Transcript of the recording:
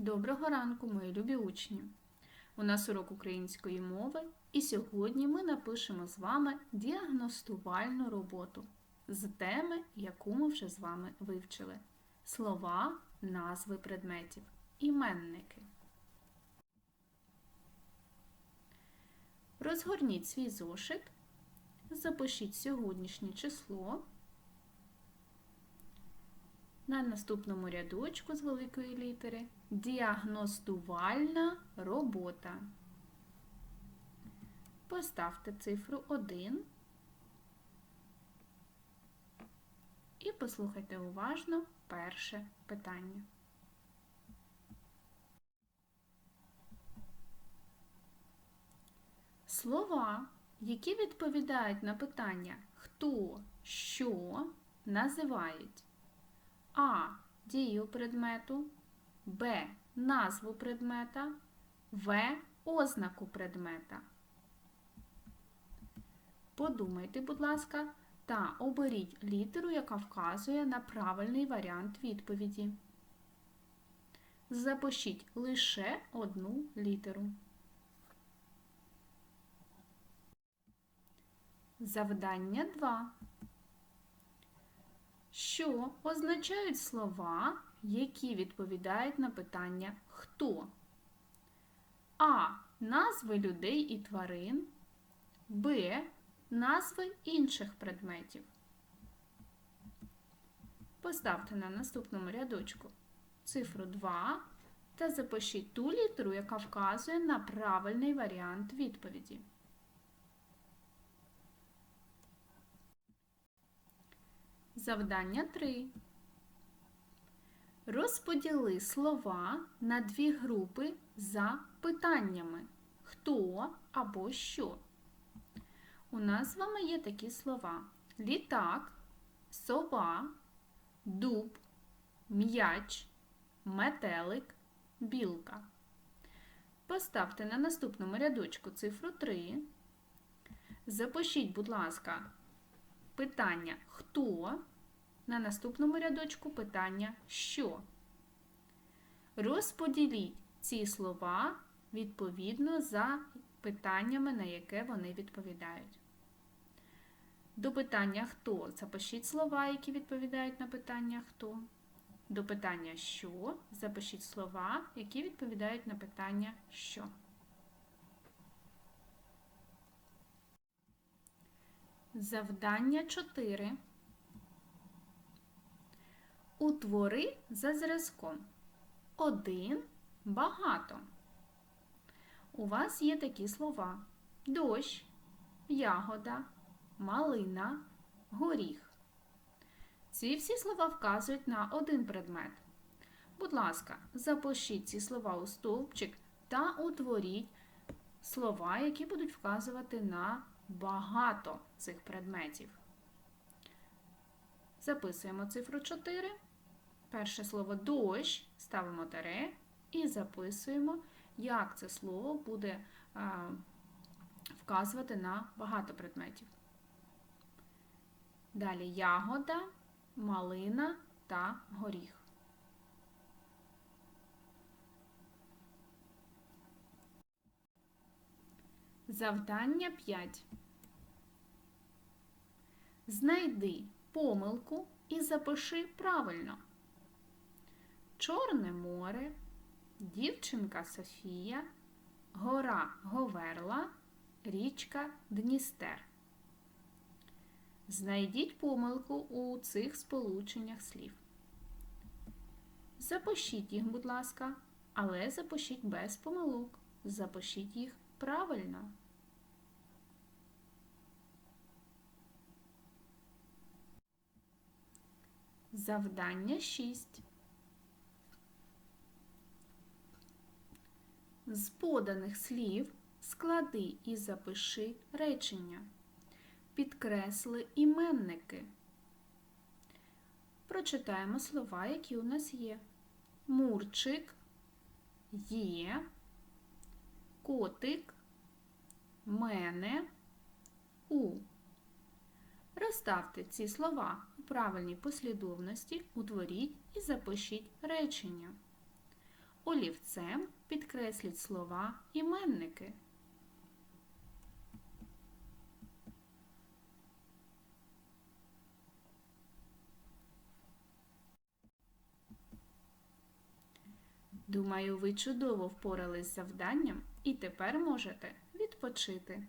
Доброго ранку, мої любі учні! У нас урок української мови, і сьогодні ми напишемо з вами діагностувальну роботу з теми, яку ми вже з вами вивчили. Слова, назви предметів, іменники. Розгорніть свій зошит, запишіть сьогоднішнє число. На наступному рядочку з великої літери діагностувальна робота. Поставте цифру 1 і послухайте уважно перше питання. Слова, які відповідають на питання хто, що, називають а. Дію предмету, Б. Назву предмета, В. Ознаку предмета. Подумайте, будь ласка, та оберіть літеру, яка вказує на правильний варіант відповіді. Запишіть лише одну літеру. Завдання 2. Що означають слова, які відповідають на питання хто? А. Назви людей і тварин. Б. Назви інших предметів. Поставте на наступному рядочку цифру 2 та запишіть ту літеру, яка вказує на правильний варіант відповіді. Завдання 3. Розподіли слова на дві групи за питаннями хто або що. У нас з вами є такі слова: літак, сова, дуб, м'яч, метелик, білка. Поставте на наступному рядочку цифру 3. Запишіть, будь ласка, питання хто. На наступному рядочку питання що. Розподіліть ці слова відповідно за питаннями, на яке вони відповідають. До питання хто запишіть слова, які відповідають на питання хто. До питання що запишіть слова, які відповідають на питання що. Завдання 4. Утвори за зразком. Один багато. У вас є такі слова: дощ, ягода, малина, горіх. Ці всі слова вказують на один предмет. Будь ласка, запишіть ці слова у стовпчик та утворіть слова, які будуть вказувати на багато цих предметів. Записуємо цифру 4. Перше слово дощ ставимо таре і записуємо, як це слово буде вказувати на багато предметів. Далі ягода, малина та горіх. Завдання 5. Знайди помилку і запиши правильно. Чорне море, дівчинка Софія, гора Говерла, річка Дністер. Знайдіть помилку у цих сполученнях слів. Запишіть їх, будь ласка, але запишіть без помилок. Запишіть їх правильно. Завдання 6. З поданих слів склади і запиши речення. Підкресли іменники. Прочитаємо слова, які у нас є. Мурчик, є, котик, мене, у. Розставте ці слова у правильній послідовності, утворіть і запишіть речення. Олівцем підкресліть слова іменники. Думаю, ви чудово впорались з завданням і тепер можете відпочити.